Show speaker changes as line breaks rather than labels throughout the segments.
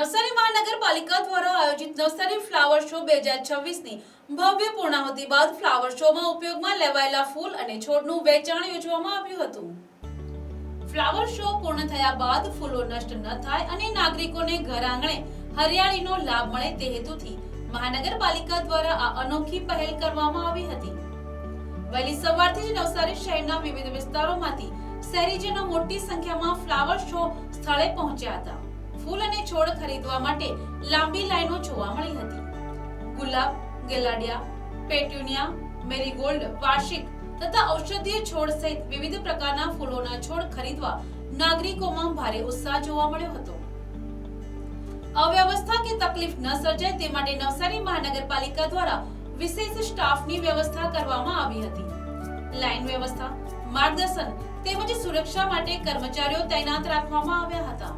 નવસારી મહાનગરપાલિકા દ્વારા આયોજિત નવસારી ફ્લાવર શો બે હજાર છવ્વીસની ભવ્ય પૂર્ણાહુતિ બાદ ફ્લાવર શોમાં ઉપયોગમાં લેવાયેલા ફૂલ અને છોડનું વેચાણ યોજવામાં આવ્યું હતું. ફ્લાવર શો પૂર્ણ થયા બાદ ફૂલો નષ્ટ ન થાય અને નાગરિકોને ઘર આંગણે હરિયાળીનો લાભ મળે તે હેતુથી મહાનગરપાલિકા દ્વારા આ અનોખી પહેલ કરવામાં આવી હતી. વહેલી સવારથી જ નવસારી શહેરના વિવિધ વિસ્તારોમાંથી શહેરીજનો મોટી સંખ્યામાં ફ્લાવર શો સ્થળે પહોંચ્યા હતા. ફૂલ અને છોડ ખરીદવા માટે લાંબી લાઈનો જોવા મળી હતી. ગુલાબ, ગેલાડિયા, પેટ્યુનિયા, મેરીગોલ્ડ, વાર્ષિક તથા ઔષધીય છોડ સહિત વિવિધ પ્રકારના ફૂલોના છોડ ખરીદવા નાગરિકોમાં ભારે ઉત્સાહ જોવા મળ્યો હતો. અવ્યવસ્થા કે તકલીફ ન સર્જાય તે માટે નવસારી મહાનગરપાલિકા દ્વારા વિશેષ સ્ટાફની વ્યવસ્થા કરવામાં આવી હતી. લાઈન વ્યવસ્થા, માર્ગદર્શન તેમજ સુરક્ષા માટે કર્મચારીઓ તૈનાત રાખવામાં આવ્યા હતા.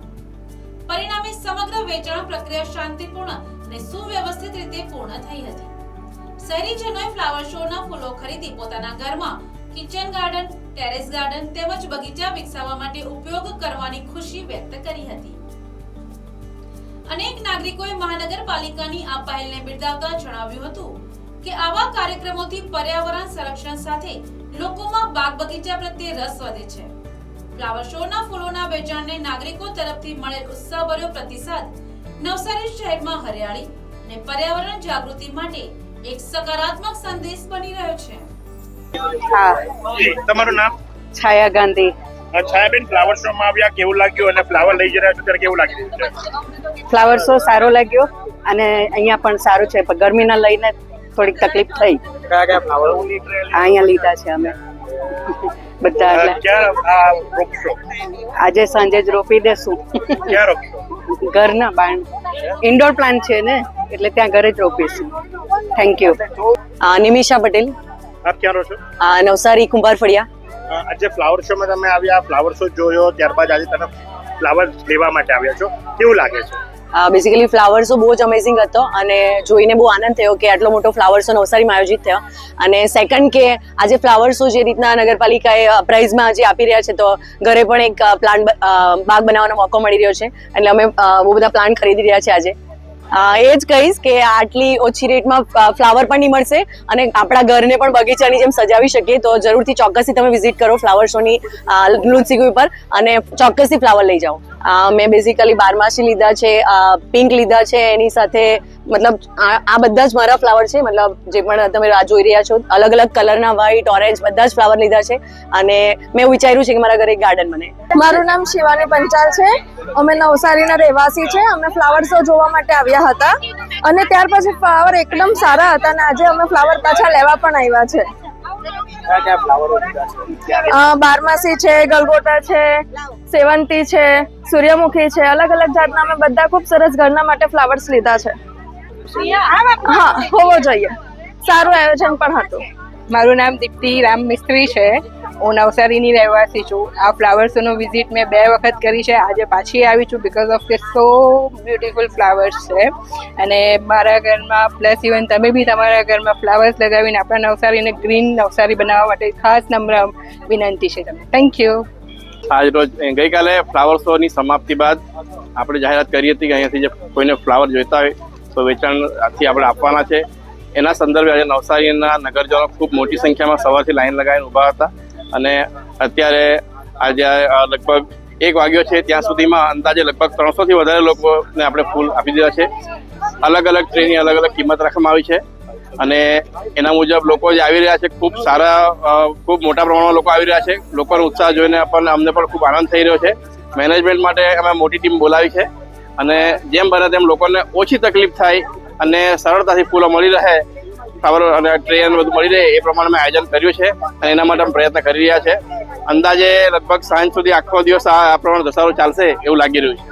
પરિણામે સમગ્ર વેચાણ પ્રક્રિયા શાંતિપૂર્ણ અને સુવ્યવસ્થિત રીતે પૂર્ણ થઈ હતી. શહેરીજનોએ ફ્લાવર શોના ફૂલો ખરીદી પોતાના ઘરમાં કિચન ગાર્ડન ટેરેસ ગાર્ડન તેમજ બગીચા વિકસાવવા માટે ઉપયોગ કરવાની ખુશી વ્યક્ત કરી હતી. અનેક નાગરિકોએ મહાનગરપાલિકાની આ પહેલને બિરદાવતા જણાવ્યું હતું કે આવા કાર્યક્રમોથી પર્યાવરણ સંરક્ષણ સાથે લોકોમાં બાગ બગીચા પ્રત્યે રસ વધે છે. ફ્લાવર શોના ફૂલોના વેચાણને નાગરિકો તરફથી મળેલ ઉત્સાહભર્યો પ્રતિસાદ નવસારી શહેરમાં હરિયાળી અને પર્યાવરણ જાગૃતિ માટે એક સકારાત્મક સંદેશ બની રહ્યો છે.
હા.
તમારું નામ?
છાયા ગાંધી.
છાયાબેન ફ્લાવર શો માં આવ્યા કેવું લાગ્યું? અને ફ્લાવર લઈ જઈ રહ્યા છો ત્યારે કેવું લાગી રહ્યું છે?
ફ્લાવર શો સારો લાગ્યો અને અહીંયા પણ સારું છે પણ ગરમીના લઈને થોડીક તકલીફ થઈ.
કયા કયા ફ્લાવર
અહીંયા લીધા છે અમે. બધા આજે સાંજે જ રોપી દેશું. ઘરના બાણ. ઇન્ડોર પ્લાન્ટ છે ને એટલે ત્યાં ઘરે જ રોપીશું. Thank you
Nimisha Patel.
આપ ક્યાં રહો છો?
નવસારી કુંભાર ફળિયા.
આજે ફ્લાવર શો માં તમે આવ્યા ફ્લાવર શો જોયો ત્યારબાદ આજે તમે ફ્લાવર લેવા માટે આવ્યા છો. કેવું લાગે છે?
બેસિકલી ફ્લાવર શો બહુ જ અમેઝિંગ હતો અને જોઈને બહુ આનંદ થયો કે આટલો મોટો ફ્લાવર શો નવસારીમાં આયોજિત થયો. અને સેકન્ડ કે આજે ફ્લાવર શો જે રીતના નગરપાલિકાએ પ્રાઇઝમાં જે આપી રહ્યા છે તો ઘરે પણ એક પ્લાન્ટ બાગ બનાવવાનો મોકો મળી રહ્યો છે. એટલે અમે બહુ બધા પ્લાન્ટ ખરીદી રહ્યા છે આજે. એ જ કહીશ કે આટલી ઓછી રેટમાં ફ્લાવર પણ નહીં મળશે અને આપણા ઘરને પણ બગીચાની જેમ સજાવી શકીએ તો જરૂરથી ચોક્કસથી તમે વિઝિટ કરો ફ્લાવર શોની લુન્સીગુ ઉપર અને ચોક્કસથી ફ્લાવર લઈ જાઓ. મેં બેઝિકલી બારમાસી લીધા છે પિંક લીધા છે, એની સાથે મતલબ આ બધા જ મારા ફ્લાવર છે, મતલબ જે પણ તમે આ જોઈ રહ્યા છો, અલગ અલગ કલરના વ્હાઈટ ઓરેન્જ બધા જ ફ્લાવર લીધા છે અને મેં વિચાર્યું છે કે મારા ઘરે એક ગાર્ડન બને.
મારું નામ શિવાની પંચાલ છે. અમે નવસારીના રહેવાસી છે. અમે ફ્લાવર શો જોવા માટે આવ્યા હતા. અને ત્યાર પછી ફ્લાવર એકદમ સારા હતા અને આજે અમે ફ્લાવર પાછા લેવા પણ આવ્યા છે. બારમાસી છે ગલગોટા છે સેવંતી છે સૂર્યમુખી છે અલગ અલગ જાતના અમે બધા ખૂબ સરસ ઘરના માટે ફ્લાવર્સ લીધા છે. હા હોવો જોઈએ. સારું આયોજન પણ હતું.
મારું નામ દીપ્તિ રામ મિસ્ત્રી છે. હું નવસારીની રહેવાસી છું. આ ફ્લાવર શોનો વિઝિટ મેં બે વખત કરી છે. આજે પાછી આવી છું બિકોઝ ઓફ કે સો બ્યુટિફુલ ફ્લાવર્સ છે. અને મારા ઘરમાં પ્લસ ઇવન તમે બી તમારા ઘરમાં ફ્લાવર્સ લગાવીને આપણા નવસારીને ગ્રીન નવસારી બનાવવા માટે ખાસ નમ્ર વિનંતી છે તમને. થેન્ક યુ
આજ રોજ ગઈકાલે ફ્લાવર શોની સમાપ્તિ બાદ આપણે જાહેરાત કરી હતી કે અહીંયાથી જે કોઈને ફ્લાવર જોઈતા હોય, તો વેચાણ આથી આપણે આપવાના છે. એના સંદર્ભે આજે નવસારીના નગરજનો ખૂબ મોટી સંખ્યામાં સવારથી લાઈન લગાવીને ઊભા હતા. અને અત્યારે આજે લગભગ એક વાગ્યો છે ત્યાં સુધીમાં અંદાજે લગભગ ત્રણસોથી વધારે લોકોને આપણે ફૂલ આપી દીધા છે. અલગ અલગ ટ્રેનની અલગ અલગ કિંમત રાખવામાં આવી છે અને એના મુજબ લોકો જે આવી રહ્યા છે ખૂબ સારા ખૂબ મોટા પ્રમાણમાં લોકો આવી રહ્યા છે. લોકોનો ઉત્સાહ જોઈને આપણને અમને પણ ખૂબ આનંદ થઈ રહ્યો છે. મેનેજમેન્ટ માટે અમે મોટી ટીમ બોલાવી છે અને જેમ બને તેમ લોકોને ઓછી તકલીફ થાય અને સરળતાથી ફૂલો મળી રહે ફ્લાવર અને ટ્રેન બધું મળી રહે એ પ્રમાણે અમે આયોજન કર્યું છે અને એના માટે અમે પ્રયત્ન કરી રહ્યા છે. અંદાજે લગભગ સાંજ સુધી આખો દિવસ આ પ્રમાણે ધસારો ચાલશે એવું લાગી રહ્યું છે.